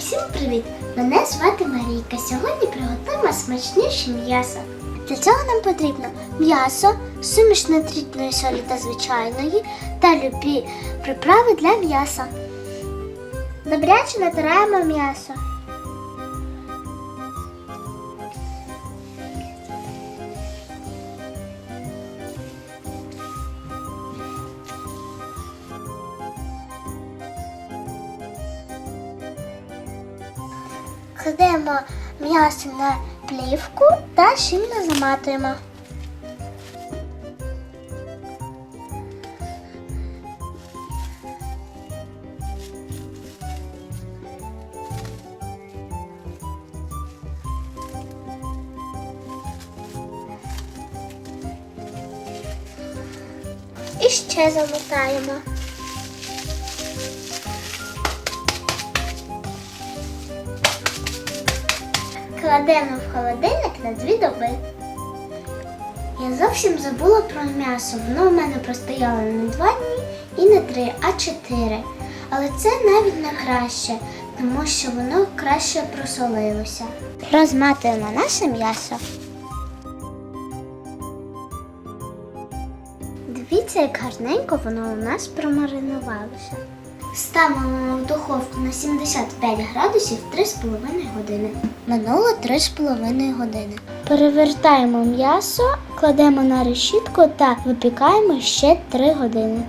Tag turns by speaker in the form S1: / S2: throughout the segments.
S1: Усім привіт! Мене звати Марійка. Сьогодні приготуємо смачніше м'ясо. Для цього нам потрібно м'ясо, суміш натрітної солі та звичайної та любі приправи для м'яса. Добряче натираємо м'ясо. Кладемо м'ясо на плівку та щільно заматуємо. І ще замотаємо. Кладемо в холодильник на дві доби. Я зовсім забула про м'ясо. Воно у мене простояло не два дні і не три, а чотири. Але це навіть не краще, тому що воно краще просолилося. Розматуємо наше м'ясо. Дивіться, як гарненько воно у нас промаринувалося. Ставимо в духовку на 75 градусів 3,5 години. Минуло 3,5 години. Перевертаємо м'ясо, кладемо на решітку та випікаємо ще 3 години.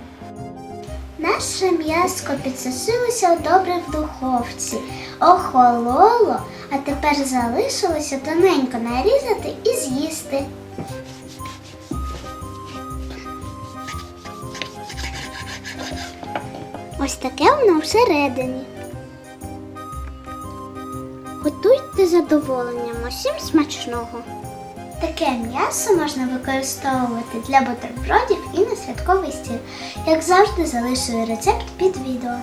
S1: Наше м'яско підсосилося добре в духовці, охололо, а тепер залишилося тоненько нарізати і з'їсти. Ось таке воно всередині. Готуйте задоволенням, усім смачного. Таке м'ясо можна використовувати для бутербродів і на святковий стіл. Як завжди, залишую рецепт під відео.